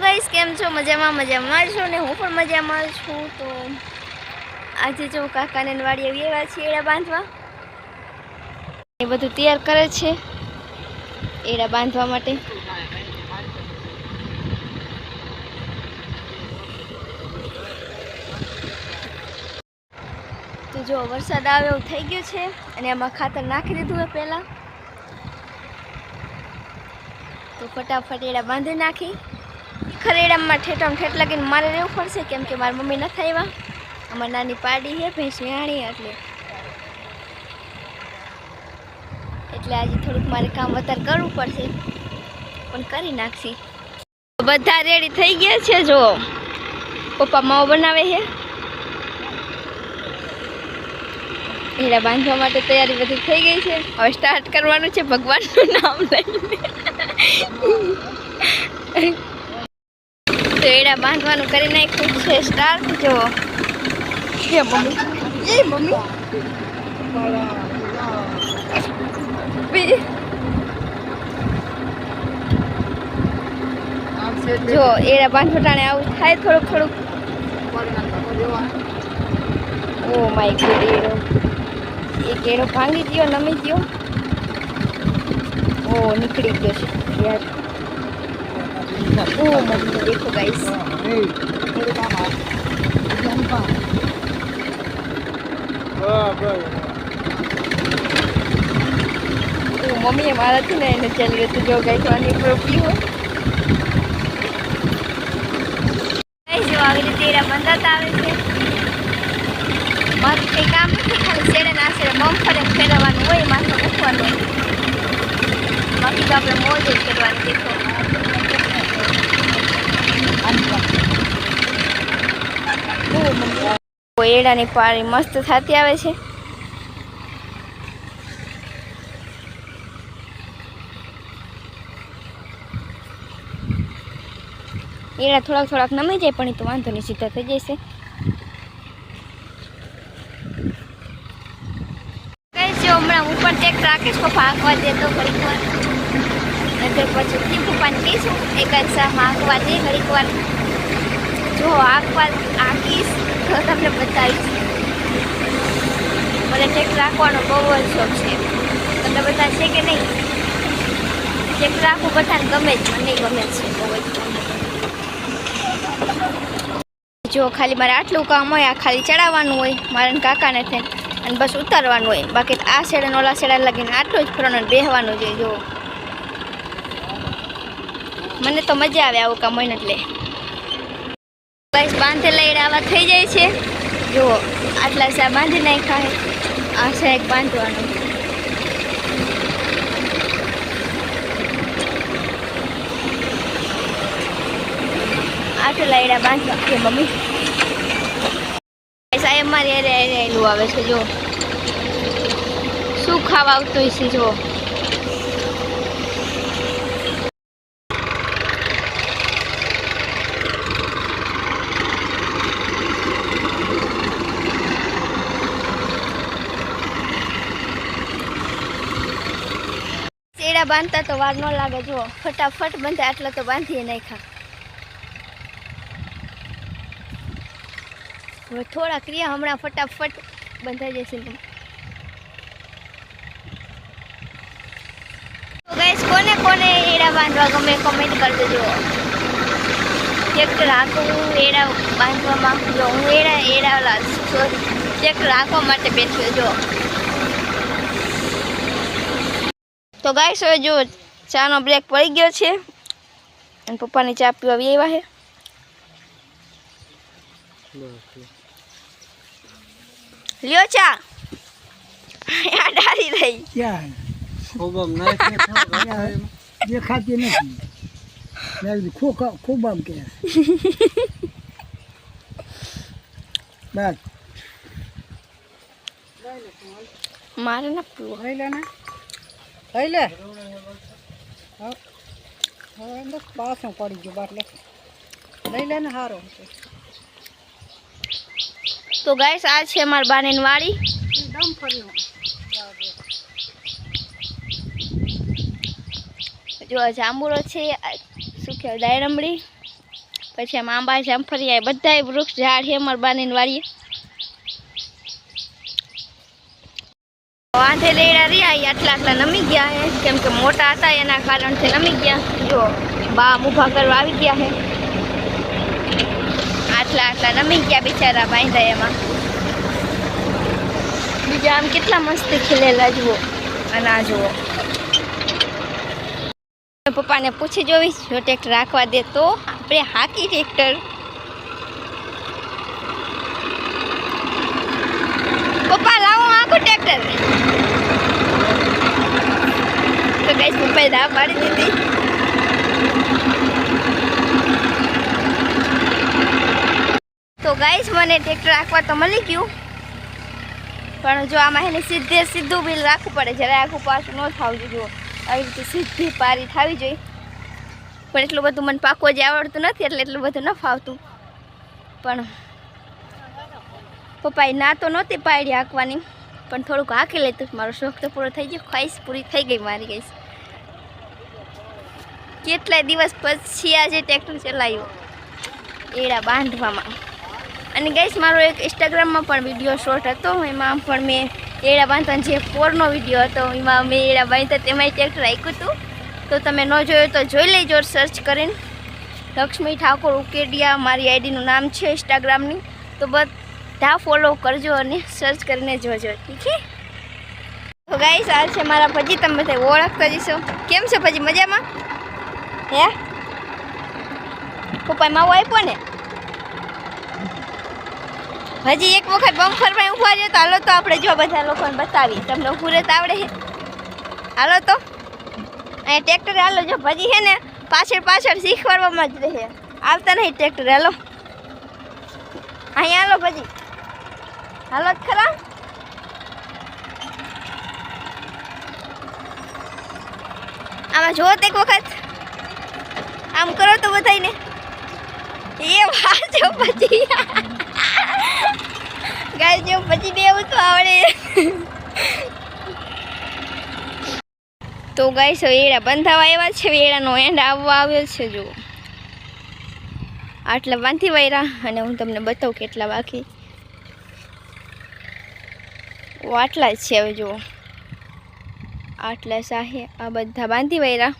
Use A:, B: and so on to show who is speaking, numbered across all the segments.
A: Guys કેમ છો? મજામાં મજામાં છો ને હું પણ મજામાં છું. તો આજે જો કાકાને ને આવી એવા છીએ એડા બાંધવા. એ બધું તૈયાર કરે છે એડા બાંધવા માટે. તો જો વરસાદ આવે એવું થઈ ગયું છે અને એમાં ખાતર નાખી દીધું હોય પહેલાં. તો ફટાફટ એડા બાંધી નાખી. ખરેડામાં ઠેઠમ ઠેઠ લગીને મારે રહેવું પડશે, કેમ કે મારી મમ્મી નથી આવ્યા. અમારી નાની પાડી છે, ભેંસ વિહાણી એટલે. એટલે આજે થોડુંક મારે કામ વધારે કરવું પડશે, પણ કરી નાખશી. બધા રેડી થઈ ગયા છે, જો. પપ્પા માવો બનાવે છે. હીરા બાંધવા માટે તૈયારી બધી થઈ ગઈ છે. હવે સ્ટાર્ટ કરવાનું છે ભગવાનનું નામ લઈને. એડા બાંધવાનું કરી નાખ્યું છે સ્ટાર્ટ જો. એ મમ્મી. એ મમ્મી. જો એડા બાંધવટાણે આવું થાય થોડુંક થોડુંક. ઓ માય ગોડ એડો. એક એડો ભાંગી ગયો નમી ગયો. ઓ નીકળી ગયો છે. યાર. ઓ મમ્મી દેખો ગાઈસ ઓ મમ્મીએ મારાથી ને એને ચાલી રહ્યું જો ગાઈસ આની પ્રોપી હોય ગાઈસ જો આવી રીતે એરા બંધાતા આવે છે મારું કંઈ કામ નથી ખાલી શેડે ના શેડે મમ ફરે ફેરવવાનું હોય માથે મૂકવાનું હોય બાકી તો આપણે મોજ જ કરવાની દેખો ઓ મમ્મી. ઓ એડાની પાળી મસ્ત થતી આવે છે. એડા થોડાક થોડાક નમી જાય, પણ એ તો વાંધો નહીં, સીધા થઈ જશે. હમણાં ઉપર ચેક રાખીશ, પપ્પા હાંકવા દે તો વાર નજર પછી તી પપ્પાને કહીશું એક જ સા હાંકવા દે ઘડીક વાર જો આંકવા આંકીશ તો તમને બતાવીશ. મને ચેક રાખવાનો બહુ જ શોખ છે. તમને બધા છે કે નહીં? ચેક રાખવું બધાને ગમે જ, મને ગમે છે. બહુ જ જો ખાલી મારે આટલું કામ હોય, આ ખાલી ચડાવવાનું હોય મારા કાકાને થઈને, અને બસ ઉતારવાનું હોય. બાકી આ શેડે ઓલા શેડા લગીને આટલું જ ફરવાનું બેહવાનું છે, જો. મને તો મજા આવે આવું કામ હોય એટલે બસ બાંધેલા એડા આવા થઈ જાય છે. જુઓ આટલા સા બાંધી નાખ્યા આ એક બાંધવાનું. આટલા એડા બાંધવા છે, મમ્મી. સાહેબ મારી અરે એલું આવે છે, જો. શું ખાવા આવતું છે જો. શેડા બાંધતા તો વાર ન લાગે. જો ફટાફટ બંધે, આટલા તો બાંધીએ નાખ્યા. હવે થોડા ક્રિયા હમણાં ફટાફટ બંધાઈ જશે તો ગઈશ કોને કોને એડા બાંધવા ગમે કમેન્ટ કરી દેજો ટ્રેક્ટર હાંકવું એડા બાંધવામાં, જો હું એડા એડા ઓલા સોરી ટ્રેક્ટર હાંકવા માટે બેઠ્યો જો તો ગાઈશ હવે જો ચાનો બ્રેક પડી ગયો છે. અને પપ્પાની ચા પીવા આવી આવ્યા છે. લ્યો ચા. ડાળી ડારી રહી
B: ક્યાં દેખાતી નથી. મેં ખૂબ ખૂબ આમ કે? બસ
A: મારે ના પીવો.
B: લે ને લઈ લે હવે અંદર પાછું પડી ગયું બાટલે લઈ લે ને સારો
A: તો ગાઈસ આ છે મારી બાની વાડી
B: દમ ફર્યું
A: જો આ જાંબુરો છે આ શું કહેવાય દાયરમડી પછી આમ આંબા જામફળિયા બધાય વૃક્ષ ઝાડ છે અમારા બાની વાડીએ વાંધે લેડા રહ્યા આટલા આટલા નમી ગયા હે. કેમ કે મોટા હતા, એના કારણથી નમી ગયા. જો, બા ઊભા કરવા આવી ગયા હે. આટલા આટલા નમી ગયા બિચારા બાંધા એમાં. બીજા આમ કેટલા મસ્ત ખીલેલા જુઓ. અને આ જુઓ. પપ્પાને પૂછી જોઈશ જો ટ્રેક્ટર રાખવા દે તો આપણે હાકી ટ્રેક્ટર પપ્પા, લાવો આખું ટ્રેક્ટર કઈ પપ્પાએ દા પાડી દીધી. તો ગાઈસ મને ટ્રેક્ટર રાખવા તો મળી ગયું. પણ જો આમાં એને સીધે સીધું બિલ રાખવું પડે. જ્યારે આખું પાછું ન થવું જોઈએ આવી રીતે સીધી પારી થવી જોઈએ. પણ એટલું બધું મને પાકો જે આવડતું નથી, એટલે એટલું બધું ન ફાવતું. પણ પપ્પાએ ના તો નહોતી પાડી હાંકવાની. પણ થોડુંક હાંકી લેતું. મારો શોખ તો પૂરો થઈ ગયો. ખ્વાઈશ પૂરી થઈ ગઈ મારી ગઈ કેટલાય દિવસ પછી આજે ટ્રેક્ટર ચલાવ્યો. એડા બાંધવામાં. અને ગઈશ મારો એક ઇન્સ્ટાગ્રામમાં પણ વીડિયો શોર્ટ હતો. એમાં પણ મેં એડા બાંધવાનો જે ફોરનો વીડિયો હતો, એમાં મેં એડા બાંધતા તેમાં ટ્રેક્ટર રાખ્યું હતું. તો તમે ન જોયો તો જોઈ લેજો સર્ચ કરીને. લક્ષ્મી ઠાકોર ઉકેડિયા, મારી આઈડીનું નામ છે ઇન્સ્ટાગ્રામની તો બધા ફોલો કરજો અને સર્ચ કરીને જોજો, ઠીક છે? તો ગાઈ આ છે મારા પછી તમે બધા ઓળખતા જશો. કેમ છે પછી મજામાં? હે? પપ્પાએ માવો આપ્યો ને? હજી એક વખત બમ્ફરમાં ઊભા રહ્યો તો હાલો તો આપણે જો બધા લોકોને બતાવી તમને રહેતા આવડે હાલો તો. અહીંયા ટ્રેક્ટર હાલો જો. ભજી છે ને પાછળ પાછળ શીખવાડવામાં જ રહે. આવતા નહીં ટ્રેક્ટર, હાલો. અહીંયા હાલો ભજી હાલો ખરા. આમાં જો એક વખત. આમ કરો તો બધાયને. એ વાંચો પછી. ગાય જો પછી દેવું તો આવડે. તો ગાય સો એડા બંધાવા આવ્યા છે વેળાનો એન્ડ આવવા આવ્યો છે જો આટલા બાંધી વાયરા, અને હું તમને બતાવું કેટલા બાકી. આટલા જ છે હવે, જુઓ. આટલા સાહે, આ બધા બાંધી વાયરા.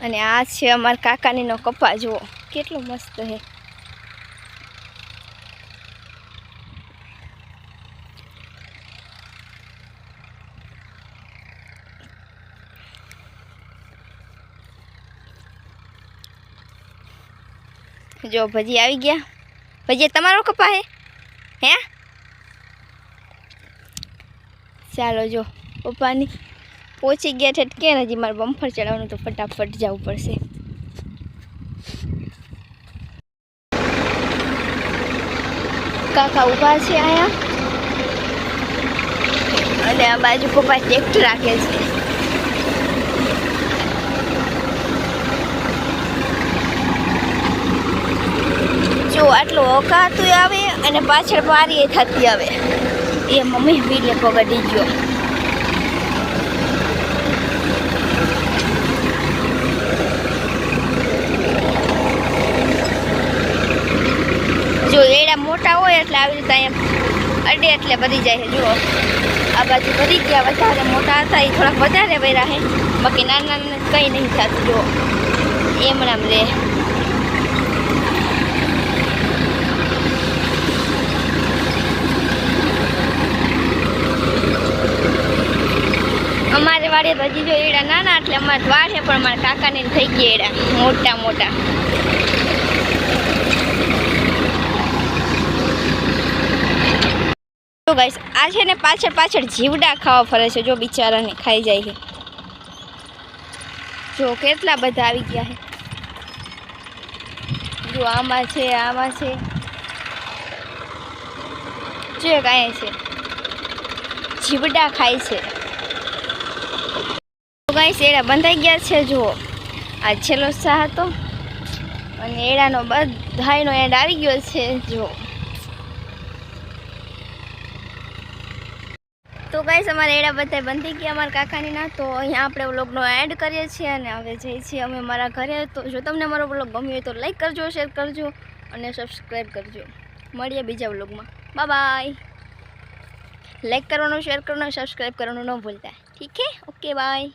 A: અને આ છે અમારા કાકાનીનો કપા, જુઓ. કેટલો મસ્ત છે. જો ભજી આવી ગયા. ભજી, તમારો કપા હે? હે? ચાલો જો, પપ્પાની પહોંચી ગયા છે કે હજી મારે બમ્ફર ચડાવવાનું તો ફટાફટ જવું પડશે. કાકા ઊભા છે અહીંયા. અને આ બાજુ પપ્પા ટ્રેક્ટર રાખે છે. જો, આટલું ઓકાતું આવે અને પાછળ પારી થતી આવે. એ મમ્મી વીડિયો પગડી ગયો. જો એડા મોટા હોય એટલે આવી રીતે અહીંયા અડે એટલે ભરી જાય છે. જુઓ, આ બાજુ ભરી ગયા વધારે મોટા હતા, એ થોડાક વધારે ભર્યા છે. બાકી નાના નાના કંઈ નહીં થતું, જુઓ. એમ રે. અમારે વાડે તો હજી જો એડા નાના, એટલે અમારે વાડે પણ અમારા કાકાને થઈ ગયા એડા મોટા મોટા. તો ગાઈસ આ છે ને પાછળ પાછળ જીવડા ખાવા ફરે છે, જો બિચારાને ખાઈ જાય છે. જો કેટલા બધા આવી ગયા છે. જો આમાં છે આમાં છે. જો કાંઈ છે. જીવડા ખાય છે. તો ગાઈસ એડા બંધાઈ ગયા છે, જુઓ. આ છેલ્લો સાહ હતો. અને એડાનો બધાયનો એન્ડ આવી ગયો છે, જુઓ. તો ગાઈસ અમારે એડા બધા બંધી ગયા અમારા કાકાની ના, તો અહીંયા આપણે વ્લોગનો એડ કરીએ છીએ અને હવે જઈએ છીએ અમે મારા ઘરે. તો જો તમને અમારો વ્લોગ ગમ્યો હોય તો લાઈક કરજો શેર કરજો અને સબસ્ક્રાઈબ કરજો. મળીએ બીજા વ્લોગમાં. બાય બાય લાઈક કરવાનું શેર કરવાનું સબસ્ક્રાઈબ કરવાનું ન ભૂલતા. ઠીક છે? Okay bye